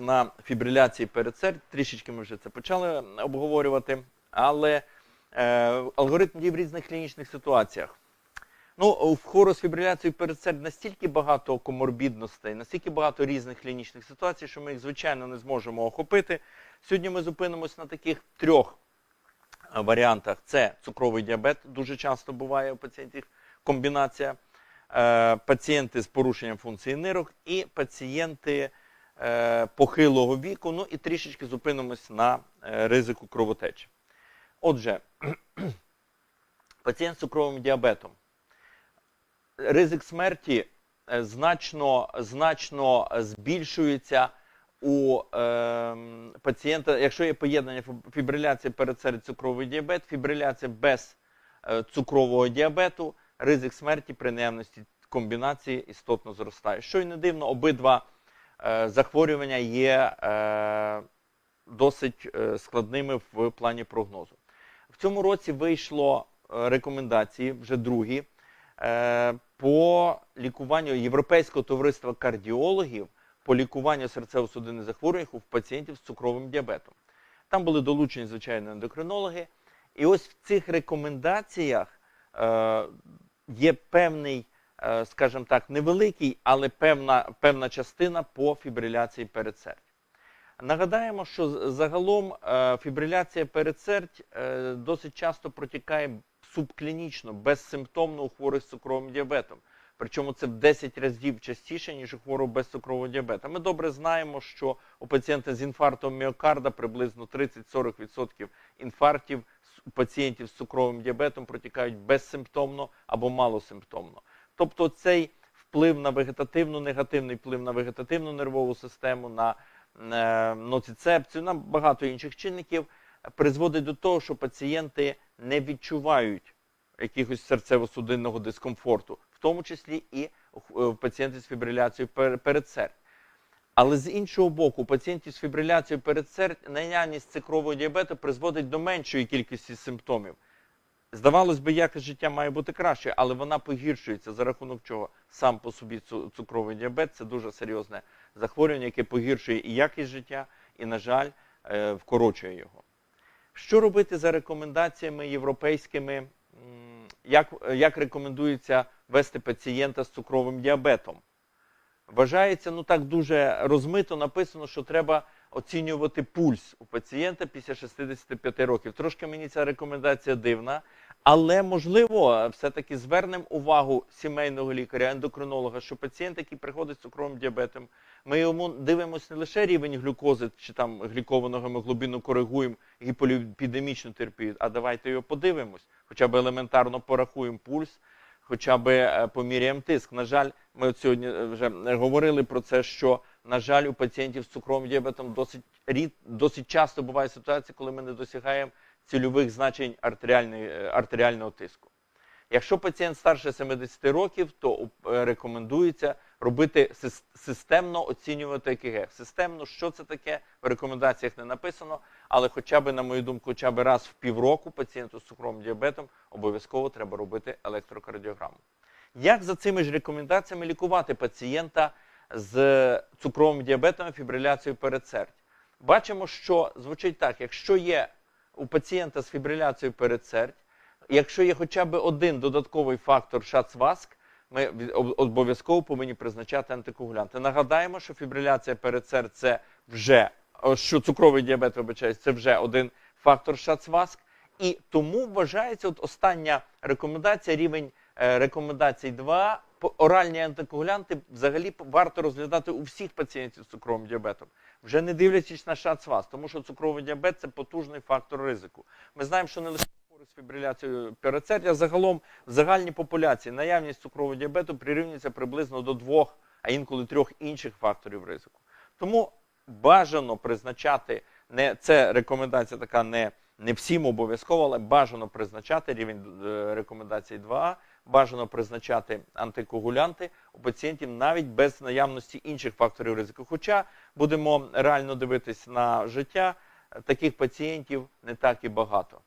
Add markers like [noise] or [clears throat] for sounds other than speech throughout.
зупинимось на фібриляції перед. Трішечки ми вже це почали обговорювати, але е, алгоритм дій в різних клінічних ситуаціях. Ну, в хвору з фібриляцією перед настільки багато коморбідностей, настільки багато різних клінічних ситуацій, що ми їх, звичайно, не зможемо охопити. Сьогодні ми зупинимось на таких трьох е, варіантах: це цукровий діабет, дуже часто буває у пацієнтів комбінація, е, пацієнти з порушенням функції нирок і пацієнти похилого віку. Ну і трішечки зупинимось на е, ризику кровотечі. Отже, [clears throat] пацієнт з цукровим діабетом. Ризик смерті е, значно, значно збільшується у е, пацієнта, якщо є поєднання фібриляції перед цукровий діабет, фібриляція без е, цукрового діабету, ризик смерті при наявності комбінації істотно зростає. Що й не дивно, обидва е, захворювання є е, досить е, складними в плані прогнозу. В цьому році вийшло е, рекомендації, вже другі, е, по лікуванню Європейського товариства кардіологів по лікуванню серцево-судинних захворювань у пацієнтів з цукровим діабетом. Там були долучені, звичайно, ендокринологи. І ось в цих рекомендаціях е, є певний, е, скажімо так, невеликий, але певна, певна частина по фібриляції передсердь. Нагадаємо, що загалом е, фібриляція передсердь е, досить часто протікає субклінічно, безсимптомно у хворих з цукровим діабетом. Причому це в 10 разів частіше, ніж у хворого без цукрового діабета. Ми добре знаємо, що у пацієнта з інфарктом міокарда приблизно 30-40% інфарктів у пацієнтів з цукровим діабетом протікають безсимптомно або малосимптомно. Тобто цей вплив на вегетативну, негативний вплив на вегетативну нервову систему, на е, ноцицепцію, на багато інших чинників призводить до того, що пацієнти не відчувають якихось серцево-судинного дискомфорту, в тому числі і у пацієнтів з фібриляцією пер- передсердь. Але з іншого боку, у пацієнтів з фібриляцією передсердь наявність цукрового діабету призводить до меншої кількості симптомів. Здавалось би, якість життя має бути краще, але вона погіршується за рахунок чого сам по собі цукровий діабет це дуже серйозне захворювання, яке погіршує і якість життя, і, на жаль, е, вкорочує його. Що робити за рекомендаціями європейськими? Як, як рекомендується вести пацієнта з цукровим діабетом? Вважається, ну так дуже розмито написано, що треба оцінювати пульс у пацієнта після 65 років. Трошки мені ця рекомендація дивна, але можливо, все-таки звернемо увагу сімейного лікаря, ендокринолога, що пацієнт, який приходить з цукровим діабетом, ми йому дивимося не лише рівень глюкози чи там глікованого гемоглобіну коригуємо гіполіпідемічну терапію, а давайте його подивимось, хоча б елементарно порахуємо пульс, хоча б е, поміряємо тиск. На жаль, ми от сьогодні е, вже говорили про це, що, на жаль, у пацієнтів з цукровим діабетом досить, рід, досить часто буває ситуація, коли ми не досягаємо цільових значень е, артеріального тиску. Якщо пацієнт старше 70 років, то е, рекомендується робити системно оцінювати ЕКГ. Системно, що це таке, в рекомендаціях не написано, але хоча б, на мою думку, хоча б раз в півроку пацієнту з цукровим діабетом обов'язково треба робити електрокардіограму. Як за цими ж рекомендаціями лікувати пацієнта з цукровим діабетом і фібриляцією передсердь? Бачимо, що звучить так: якщо є у пацієнта з фібриляцією передсердь, якщо є хоча б один додатковий фактор шацваск, ми обов'язково повинні призначати антикоагулянти. Нагадаємо, що фібриляція передсердь це вже що цукровий діабет, вибачаюсь, це вже один фактор шацваск. І тому вважається от остання рекомендація, рівень е, рекомендацій 2, по- оральні антикоагулянти взагалі варто розглядати у всіх пацієнтів з цукровим діабетом, вже не дивлячись на шацвас, тому що цукровий діабет це потужний фактор ризику. Ми знаємо, що не лише хворі з фібриляцією передсердя, загалом в загальній популяції наявність цукрового діабету прирівнюється приблизно до двох, а інколи трьох інших факторів ризику. Тому бажано призначати не це рекомендація така не, не всім обов'язково, але бажано призначати рівень е, рекомендацій 2, бажано призначати антикоагулянти у пацієнтів навіть без наявності інших факторів ризику. Хоча будемо реально дивитись на життя, таких пацієнтів не так і багато.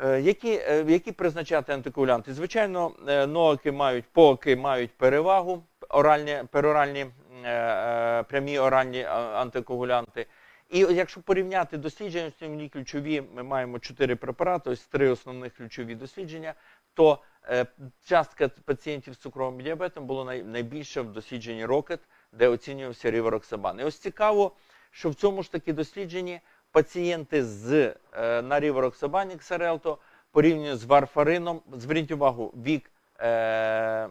Е, Які, е, які призначати антикоагулянти? Звичайно, е, ноаки мають, поаки мають перевагу, оральні, пероральні прямі оральні антикоагулянти. І якщо порівняти дослідження, ключові, ми маємо чотири препарати, ось три основних ключові дослідження, то частка пацієнтів з цукровим діабетом була най, найбільша в дослідженні ROCKET, де оцінювався рівороксабан. І ось цікаво, що в цьому ж таки дослідженні пацієнти з е, на рівороксабані Xarelto порівняно з варфарином, зверніть увагу, вік е,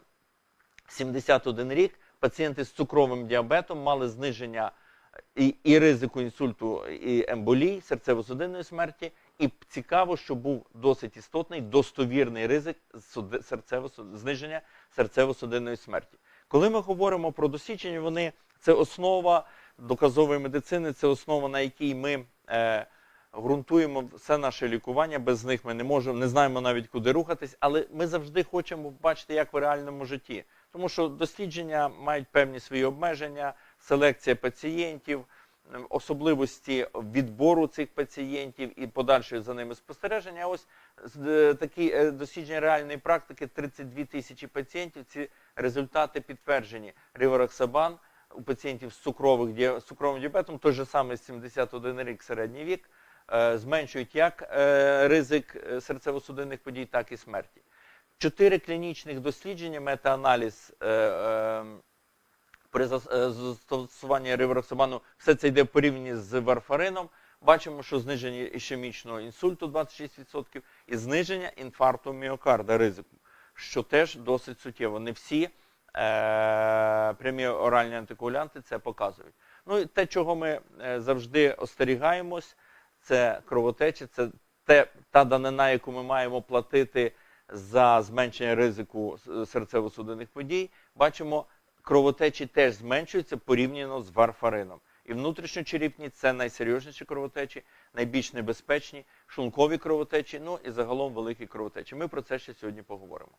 71 рік, пацієнти з цукровим діабетом мали зниження і, і ризику інсульту, і емболій, серцево-судинної смерті. І цікаво, що був досить істотний достовірний ризик серцево- зниження серцево-судинної смерті. Коли ми говоримо про дослідження, вони це основа доказової медицини, це основа, на якій ми е, ґрунтуємо все наше лікування. Без них ми не можемо, не знаємо навіть куди рухатись, але ми завжди хочемо бачити, як в реальному житті. Тому що дослідження мають певні свої обмеження, селекція пацієнтів, особливості відбору цих пацієнтів і подальшої за ними спостереження. Ось е, такі е, дослідження реальної практики 32 тисячі пацієнтів. Ці результати підтверджені. Ривороксабан у пацієнтів з, цукрових, з цукровим діабетом, той же самий 71 рік середній вік, е, зменшують як ризик серцево-судинних подій, так і смерті. Чотири клінічних дослідження, метааналіз е, е, при е, застосуванні ривороксабану, все це йде в порівнянні з варфарином. Бачимо, що зниження ішемічного інсульту 26% і зниження інфаркту міокарда ризику, що теж досить суттєво. Не всі е, прямі оральні антикоагулянти це показують. Ну і те, чого ми е, завжди остерігаємось, це кровотечі, це те, та данина, яку ми маємо платити за зменшення ризику серцево-судинних подій. Бачимо, кровотечі теж зменшуються порівняно з варфарином. І внутрішньочерепні це найсерйозніші кровотечі, найбільш небезпечні, шлункові кровотечі, ну і загалом великі кровотечі. Ми про це ще сьогодні поговоримо.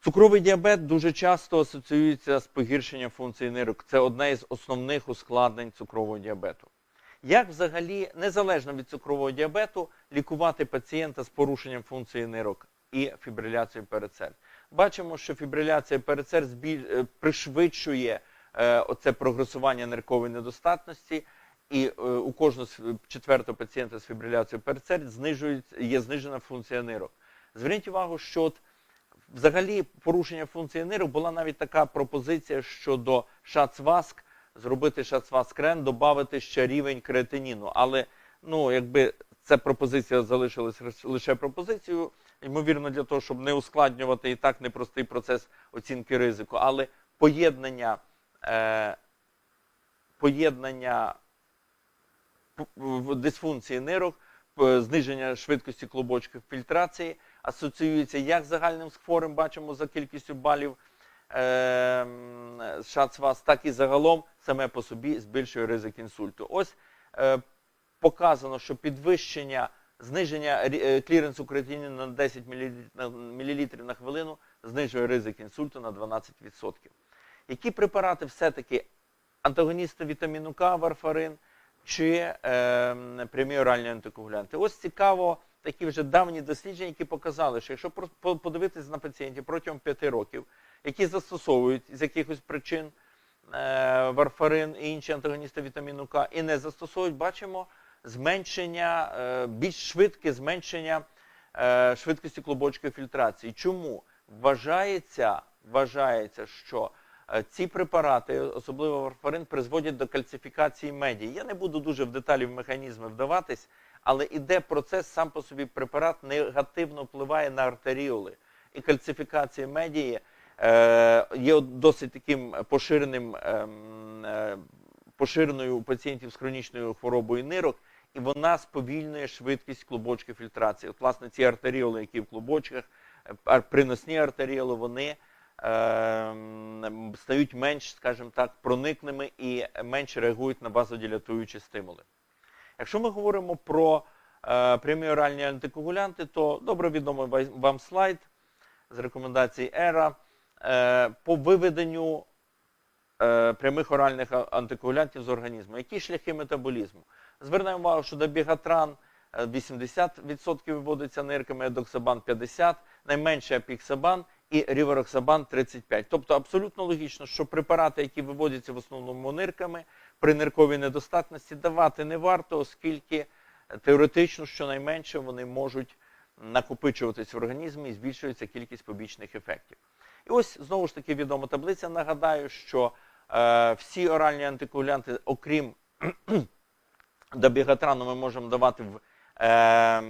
Цукровий діабет дуже часто асоціюється з погіршенням функції нирок. Це одне із основних ускладнень цукрового діабету. Як взагалі, незалежно від цукрового діабету, лікувати пацієнта з порушенням функції нирок і фібриляцією передсердь? Бачимо, що фібриляція збіль- е, пришвидшує е, оце прогресування ниркової недостатності, і е, у кожного четвертого пацієнта з фібриляцією передсердь знижується, є знижена функція нирок. Зверніть увагу, що от взагалі порушення функції нирок була навіть така пропозиція щодо шацваск, зробити шацваскрен, додати ще рівень креатиніну. Але ну, якби ця пропозиція залишилась лише пропозицією, ймовірно, для того, щоб не ускладнювати і так непростий процес оцінки ризику, але поєднання, е, поєднання дисфункції нирок, зниження швидкості клубочків фільтрації асоціюється як з загальним хворим, бачимо за кількістю балів ем, ШАЦВАС, так і загалом саме по собі збільшує ризик інсульту. Ось е, показано, що підвищення зниження е, кліренсу креатиніну на 10 мл на хвилину знижує ризик інсульту на 12%. Які препарати все-таки антагоністи вітаміну К, варфарин чи е, прямі оральні антикоагулянти? Ось цікаво такі вже давні дослідження, які показали, що якщо про- по- подивитись на пацієнтів протягом 5 років, які застосовують з якихось причин е, варфарин і інші антагоністи вітаміну К і не застосовують, бачимо зменшення, е, більш швидке зменшення е, швидкості клубочкової фільтрації. Чому? Вважається, вважається, що е, ці препарати, особливо варфарин, призводять до кальцифікації медії. Я не буду дуже в деталі в механізми вдаватись, але іде процес сам по собі препарат негативно впливає на артеріоли. І кальцифікація медії е, є досить таким поширеним, ем, е, поширеною у пацієнтів з хронічною хворобою нирок, і вона сповільнює швидкість клубочків фільтрації. От, власне, ці артеріоли, які в клубочках, е, приносні артеріоли, вони ем, стають менш, скажімо так, проникними і менш реагують на базодилатуючі стимули. Якщо ми говоримо про е, прямі оральні антикоагулянти, то добре відомий вам слайд з рекомендацій ЕРА е, по виведенню е, прямих оральних антикоагулянтів з організму. Які шляхи метаболізму? Звернемо увагу, що добігатран е, 80% виводиться нирками, едоксабан 50%, найменше апіксабан і рівероксабан 35. Тобто абсолютно логічно, що препарати, які виводяться в основному нирками, при нирковій недостатності давати не варто, оскільки теоретично, щонайменше, вони можуть накопичуватись в організмі і збільшується кількість побічних ефектів. І ось знову ж таки відома таблиця. Нагадаю, що е, всі оральні антикоагулянти, окрім дабігатрану, ми можемо давати в е,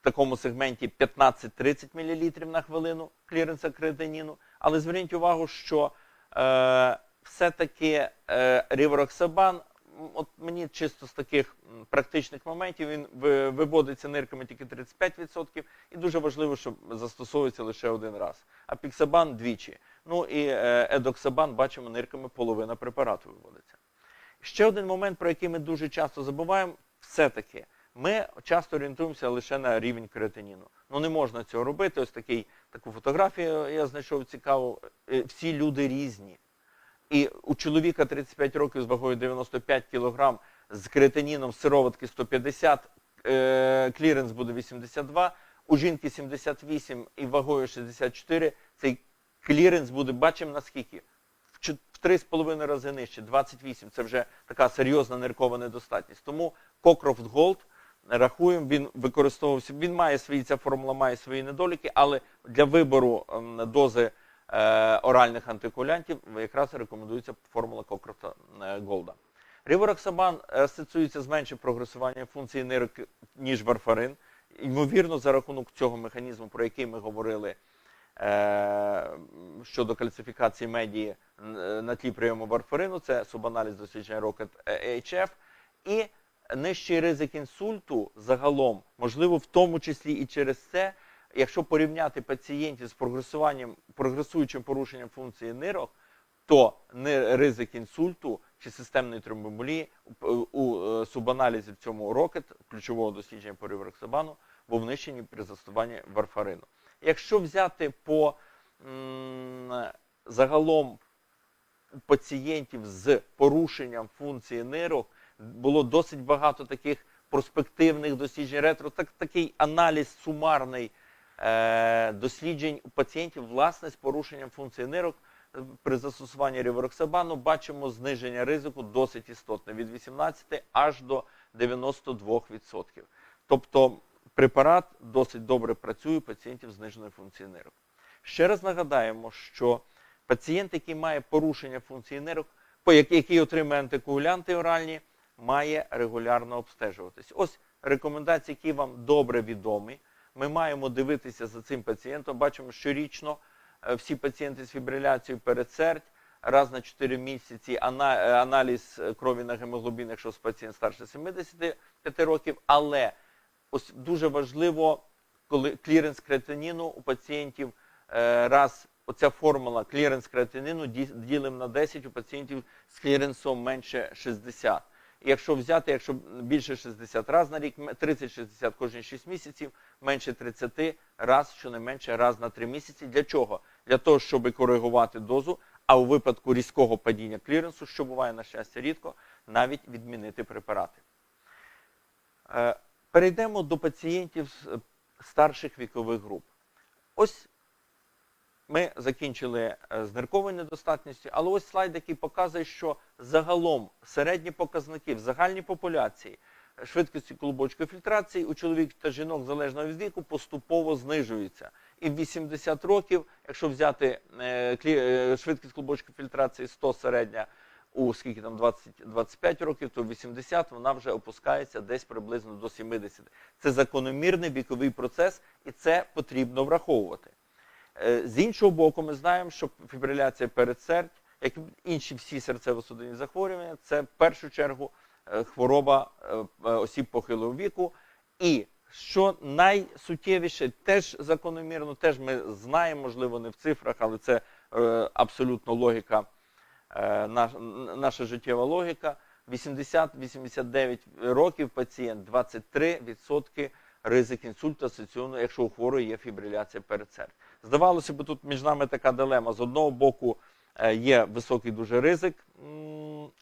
такому сегменті 15-30 мл на хвилину кліренса креатиніну. Але зверніть увагу, що е, все-таки е, рівероксабан, от мені чисто з таких практичних моментів, він виводиться нирками тільки 35%, і дуже важливо, щоб застосовується лише один раз. А піксабан двічі. Ну і е, едоксабан, бачимо, нирками половина препарату виводиться. Ще один момент, про який ми дуже часто забуваємо, все-таки ми часто орієнтуємося лише на рівень креатиніну. Ну не можна цього робити. Ось такий, таку фотографію я знайшов цікаву. Е, Всі люди різні. І у чоловіка 35 років з вагою 95 кг з креатиніном сироватки 150, е, кліренс буде 82, у жінки 78 і вагою 64, цей кліренс буде, бачимо наскільки? В чот- в 3,5 рази нижче, 28. Це вже така серйозна ниркова недостатність. Тому Cockcroft Gold рахуємо, він використовувався. Він має свої, ця формула має свої недоліки, але для вибору ем, дози е, оральних антикоагулянтів якраз рекомендується формула Cockcroft Голда. Рівороксабан асоціюється з меншим прогресуванням функції нирок, ніж варфарин. Ймовірно, за рахунок цього механізму, про який ми говорили щодо кальцифікації медії на тлі прийому варфарину, це субаналіз дослідження Rocket HF, і нижчий ризик інсульту загалом, можливо, в тому числі і через це, якщо порівняти пацієнтів з прогресуванням, прогресуючим порушенням функції нирок, то ризик інсульту чи системної тромбомолії у, е, субаналізі в цьому рокет ключового дослідження по ривероксабану був нижчий при застосуванні варфарину. Якщо взяти по загалом пацієнтів з порушенням функції нирок було досить багато таких проспективних досліджень ретро, так, такий аналіз сумарний е, досліджень у пацієнтів власне з порушенням функції нирок е, при застосуванні рівероксабану бачимо зниження ризику досить істотне від 18 аж до 92%. Тобто препарат досить добре працює у пацієнтів з зниженою функцією нирок. Ще раз нагадаємо, що пацієнт, який має порушення функції нирок, який отримує антикоагулянти оральні, має регулярно обстежуватись. Ось рекомендації, які вам добре відомі. Ми маємо дивитися за цим пацієнтом. Бачимо, щорічно е, всі пацієнти з фібриляцією перед сердь, раз на 4 місяці е, аналіз крові на гемоглобін, якщо пацієнт старше 75 років. Але ось дуже важливо, коли кліренс креатиніну у пацієнтів е, раз оця формула кліренс креатиніну ділимо на 10 у пацієнтів з кліренсом менше 60. І якщо взяти, якщо більше 60 раз на рік, 30-60 кожні 6 місяців, менше 30 раз, щонайменше раз на 3 місяці. Для чого? Для того, щоб коригувати дозу, а у випадку різкого падіння кліренсу, що буває, на щастя, рідко, навіть відмінити препарати. Перейдемо до пацієнтів е, старших вікових груп. Ось ми закінчили е, з нирковою недостатністю, але ось слайд, який показує, що загалом середні показники в загальній популяції е, швидкості клубочкової фільтрації у чоловіків та жінок залежно від віку поступово знижуються. І в 80 років, якщо взяти швидкість клубочкової фільтрації 100 середня у скільки там 20, 25 років, то в 80 вона вже опускається десь приблизно до 70. Це закономірний віковий процес, і це потрібно враховувати. Е, З іншого боку, ми знаємо, що фібриляція передсердь, як і інші всі серцево-судинні захворювання, це в першу чергу е, хвороба е, осіб похилого віку. І що найсуттєвіше, теж закономірно, теж ми знаємо, можливо, не в цифрах, але це абсолютно логіка, наша життєва логіка. 80-89 років пацієнт, 23% ризик інсульту асоційовано, якщо у хворої є фібриляція передсердь. Здавалося б, тут між нами така дилема. З одного боку е, є високий дуже ризик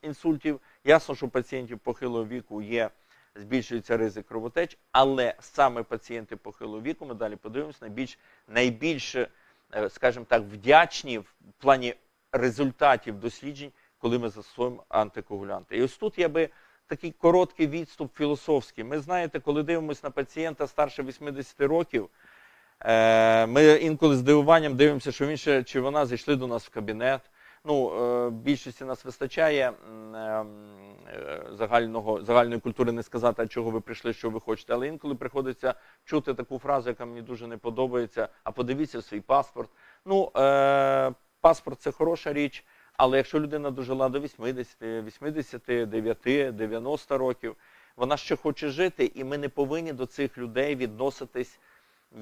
інсультів. Ясно, що у пацієнтів похилого віку є, збільшується ризик кровотеч, але саме пацієнти похилого віку, ми далі подивимося, найбільш, найбільше е, скажімо так, вдячні в плані результатів досліджень, коли ми застосовуємо антикоагулянти. І ось тут я би такий короткий відступ філософський. Ми знаєте, коли дивимося на пацієнта старше 80 років, е, ми інколи з дивуванням дивимося, що він ще чи вона зайшли до нас в кабінет. Ну, е, більшості нас вистачає е, загального, загальної культури не сказати, а чого ви прийшли, що ви хочете. Але інколи приходиться чути таку фразу, яка мені дуже не подобається. А подивіться свій паспорт. Ну, паспорт це хороша річ, але якщо людина дожила до 80, 89, 90 років, вона ще хоче жити, і ми не повинні до цих людей відноситись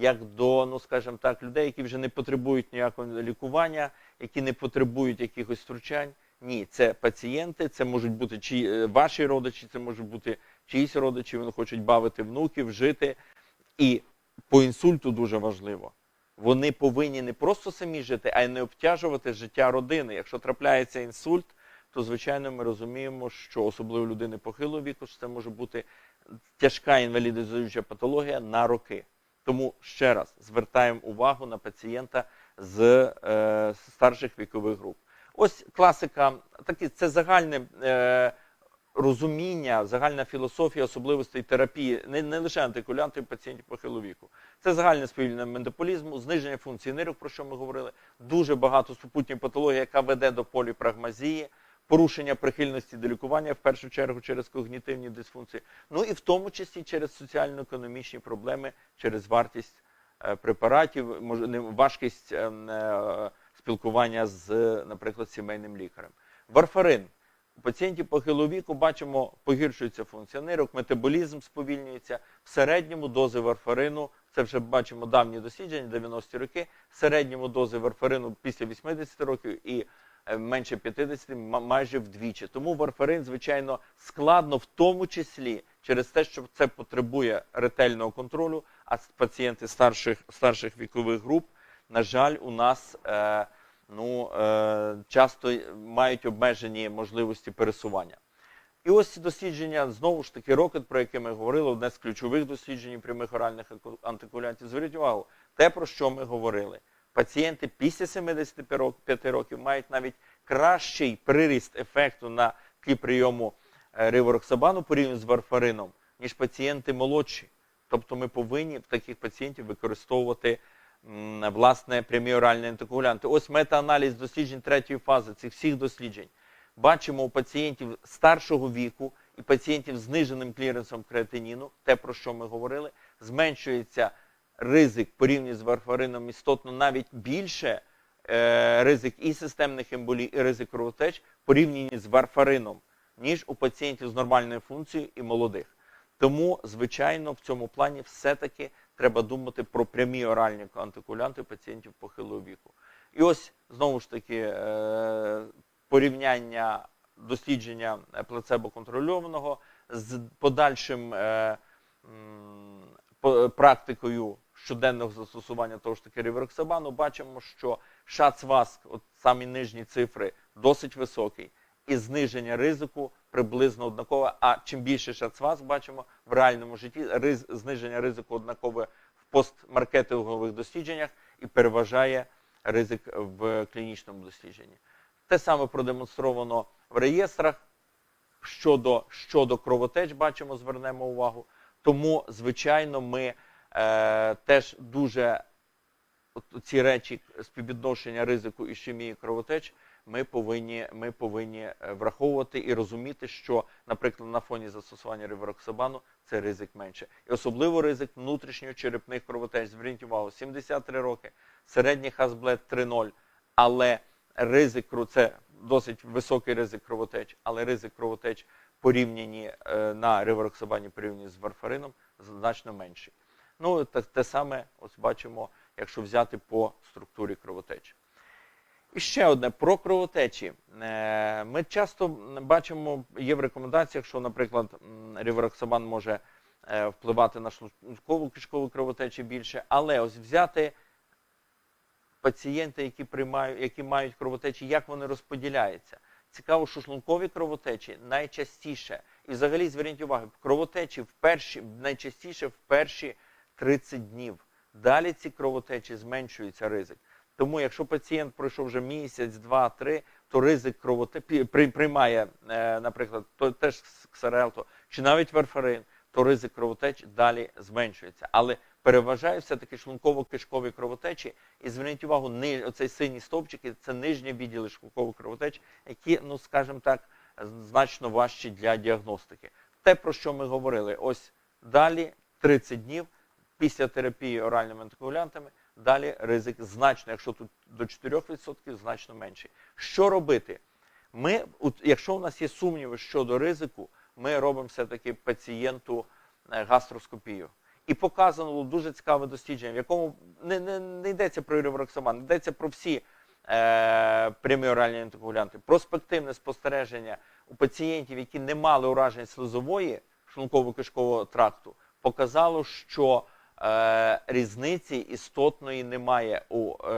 як до, ну скажімо так, людей, які вже не потребують ніякого лікування, які не потребують якихось втручань. Ні, це пацієнти, це можуть бути чи е, ваші родичі, це можуть бути чиїсь родичі, вони хочуть бавити внуків, жити. І по інсульту дуже важливо. Вони повинні не просто самі жити, а й не обтяжувати життя родини. Якщо трапляється інсульт, то звичайно ми розуміємо, що особливо людини похилого віку, що це може бути тяжка інвалідизуюча патологія на роки. Тому ще раз звертаємо увагу на пацієнта з е, старших вікових груп. Ось класика, такі це загальне е, розуміння, загальна філософія особливостей терапії, не, не лише антикулянтів пацієнтів похилого віку. Це загальне сповільнення ментоболізму, зниження функції нирок, про що ми говорили. Дуже багато супутніх патологій, яка веде до поліпрагмазії, порушення прихильності до лікування, в першу чергу через когнітивні дисфункції, ну і в тому числі через соціально-економічні проблеми, через вартість е, препаратів, важкість е, е, спілкування з, наприклад, сімейним лікарем. Варфарин. У пацієнтів похилого віку бачимо, погіршується функція нирок, метаболізм сповільнюється. В середньому дози варфарину, це вже бачимо давні дослідження, 90-ті роки, в середньому дози варфарину після 80 років і е, менше 50 ма- майже вдвічі. Тому варфарин, звичайно, складно, в тому числі через те, що це потребує ретельного контролю, а пацієнти старших, старших вікових груп, на жаль, у нас е, ну, е, часто мають обмежені можливості пересування. І ось ці дослідження, знову ж таки, рокет, про яке ми говорили, одне з ключових досліджень прямих оральних антикоагулянтів. Зверніть увагу, те, про що ми говорили. Пацієнти після 75 років мають навіть кращий приріст ефекту на тлі прийому е, ривороксабану порівняно з варфарином, ніж пацієнти молодші. Тобто ми повинні таких пацієнтів використовувати власне прямі оральні антикоагулянти. Ось метааналіз досліджень третьої фази цих всіх досліджень. Бачимо у пацієнтів старшого віку і пацієнтів з зниженим кліренсом креатиніну, те, про що ми говорили, зменшується ризик порівняно з варфарином істотно навіть більше е, ризик і системних емболій, і ризик кровотеч порівняні з варфарином, ніж у пацієнтів з нормальною функцією і молодих. Тому, звичайно, в цьому плані все-таки треба думати про прямі оральні антикоагулянти пацієнтів похилого віку. І ось знову ж таки е, порівняння дослідження е, плацебо-контрольованого з подальшим е, практикою щоденного застосування того ж таки ривероксабану, бачимо, що шацваск, от самі нижні цифри, досить високий, і зниження ризику приблизно однакове. А чим більше шацваск бачимо в реальному житті, riz, зниження ризику однакове в постмаркетингових дослідженнях і переважає ризик в клінічному дослідженні. Те саме продемонстровано в реєстрах. Щодо, щодо кровотеч, бачимо, звернемо увагу. Тому, звичайно, ми е, теж дуже ці речі співвідношення ризику ішемії кровотеч ми повинні, ми повинні е, враховувати і розуміти, що, наприклад, на фоні застосування ривероксабану це ризик менше. І особливо ризик внутрішньочерепних кровотеч. Зверніть увагу, 73 роки, середній хазблет 3,0, але ризик це досить високий ризик кровотеч, але ризик кровотеч порівняні е, на ривероксабані порівняні з варфарином значно менший. Ну, те, те саме ось бачимо, якщо взяти по структурі кровотеч. І ще одне про кровотечі. Е, Ми часто бачимо, є в рекомендаціях, що, наприклад, рівероксабан може е, впливати на шлункову кишкову кровотечі більше, але ось взяти пацієнти, які приймають, які мають кровотечі, як вони розподіляються. Цікаво, що шлункові кровотечі найчастіше, і взагалі зверніть увагу, кровотечі в перші, найчастіше в перші 30 днів. Далі ці кровотечі зменшується ризик. Тому, якщо пацієнт пройшов вже місяць, два, три, то ризик кровотепі при- приймає, е, наприклад, то теж ксарелто, чи навіть варфарин, то ризик кровотеч далі зменшується. Але переважає все-таки шлунково-кишкові кровотечі. І зверніть увагу, ни, оцей синій стовпчики це нижні відділи шлункових кровотеч, які, ну скажімо так, значно важчі для діагностики. Те, про що ми говорили, ось далі 30 днів після терапії оральними антикоагулянтами, далі ризик значно, якщо тут до 4%, значно менший. Що робити? Ми, якщо у нас є сумніви щодо ризику, ми робимо все-таки пацієнту е, гастроскопію. І показано було дуже цікаве дослідження, в якому не, не, не йдеться про ревроксаман, йдеться про всі е, прямі оральні антикоагулянти, проспективне спостереження у пацієнтів, які не мали уражень слизової шлунково-кишкового тракту, показало, що різниці істотної немає у е,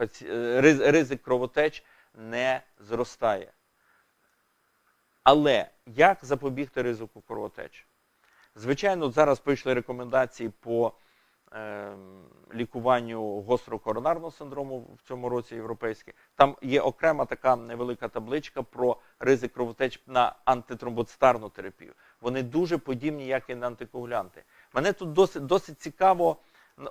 е, риз- ризик кровотеч не зростає. Але як запобігти ризику кровотеч? Звичайно, зараз прийшли рекомендації по е, лікуванню гострого коронарного синдрому в цьому році європейське. Там є окрема така невелика табличка про ризик кровотеч на антитромбоцитарну терапію. Вони дуже подібні, як і на антикоагулянти. Мене тут досить, досить цікаво.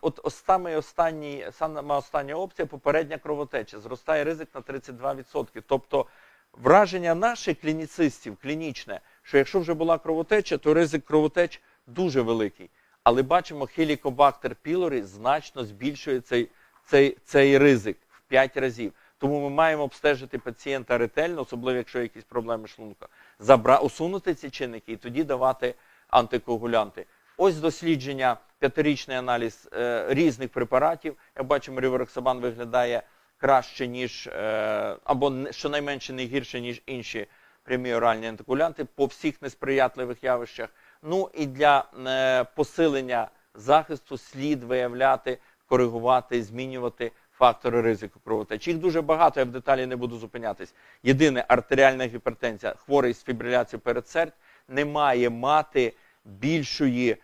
От саме останній, саме остання опція попередня кровотеча. Зростає ризик на 32%. Тобто враження наших клініцистів, клінічне, що якщо вже була кровотеча, то ризик кровотеч дуже великий. Але бачимо, хелікобактер пілорі значно збільшує цей, цей, цей ризик в 5 разів. Тому ми маємо обстежити пацієнта ретельно, особливо якщо є якісь проблеми шлунка, забра... усунути ці чинники і тоді давати антикоагулянти. Ось дослідження, п'ятирічний аналіз е, різних препаратів. Як бачимо, рівероксабан виглядає краще, ніж е, або щонайменше не гірше, ніж інші прямі оральні антикоагулянти по всіх несприятливих явищах. Ну і для е, посилення захисту слід виявляти, коригувати, змінювати фактори ризику кровотеч. Їх дуже багато, я в деталі не буду зупинятись. Єдине, артеріальна гіпертензія, хворий з фібриляцією передсердь не має мати більшої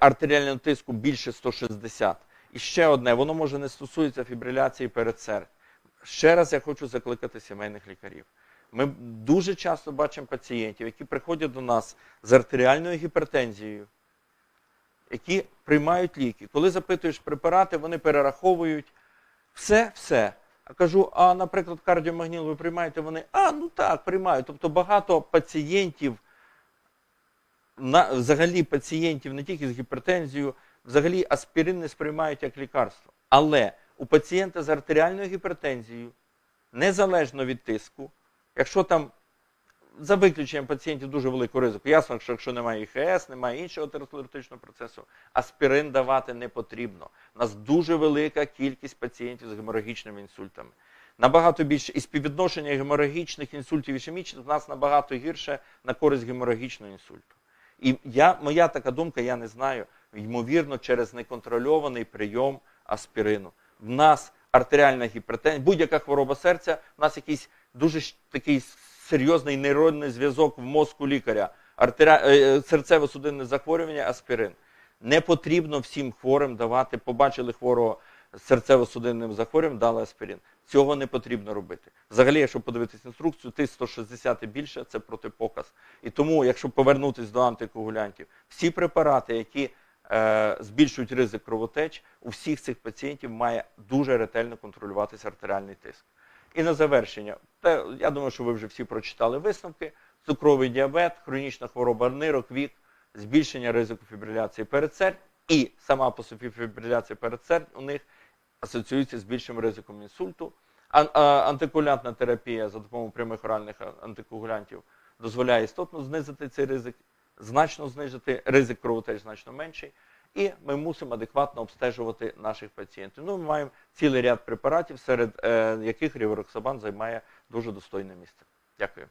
артеріального тиску більше 160. І ще одне, воно може не стосується фібриляції передсердь. Ще раз я хочу закликати сімейних лікарів. Ми дуже часто бачимо пацієнтів, які приходять до нас з артеріальною гіпертензією, які приймають ліки. Коли запитуєш препарати, вони перераховують все, все. А кажу, а, наприклад, кардіомагніл ви приймаєте? Вони, а, ну так, приймаю. Тобто багато пацієнтів, на, взагалі пацієнтів не тільки з гіпертензією, взагалі аспірин не сприймають як лікарство. Але у пацієнта з артеріальною гіпертензією, незалежно від тиску, якщо там за виключенням пацієнтів дуже великого ризику, ясно, що якщо немає ІХС, немає іншого атеросклеротичного процесу, аспірин давати не потрібно. У нас дуже велика кількість пацієнтів з геморагічними інсультами. Набагато більше і співвідношення геморагічних інсультів і ішемічних в нас набагато гірше на користь геморагічного інсульту. І я, моя така думка, я не знаю, ймовірно, через неконтрольований прийом аспірину. В нас артеріальна гіпертензія, будь-яка хвороба серця, в нас якийсь дуже такий серйозний нейронний зв'язок в мозку лікаря, артеря... е, серцево-судинне захворювання, аспірин. Не потрібно всім хворим давати, побачили хворого серцево-судинним захворюванням, дали аспірин. Цього не потрібно робити. Взагалі, якщо подивитись інструкцію, ти 160 і більше це протипоказ. І тому, якщо повернутися до антикоагулянтів, всі препарати, які е, збільшують ризик кровотеч, у всіх цих пацієнтів має дуже ретельно контролюватися артеріальний тиск. І на завершення, те, я думаю, що ви вже всі прочитали висновки: цукровий діабет, хронічна хвороба нирок, вік, збільшення ризику фібриляції передсердь і сама по собі фібриляція передсердь у них асоціюється з більшим ризиком інсульту. Антикоагулянтна терапія за допомогою прямих оральних антикоагулянтів дозволяє істотно знизити цей ризик, значно знизити ризик кровотеч значно менший. І ми мусимо адекватно обстежувати наших пацієнтів. Ну, ми маємо цілий ряд препаратів, серед е, яких рівероксабан займає дуже достойне місце. Дякую.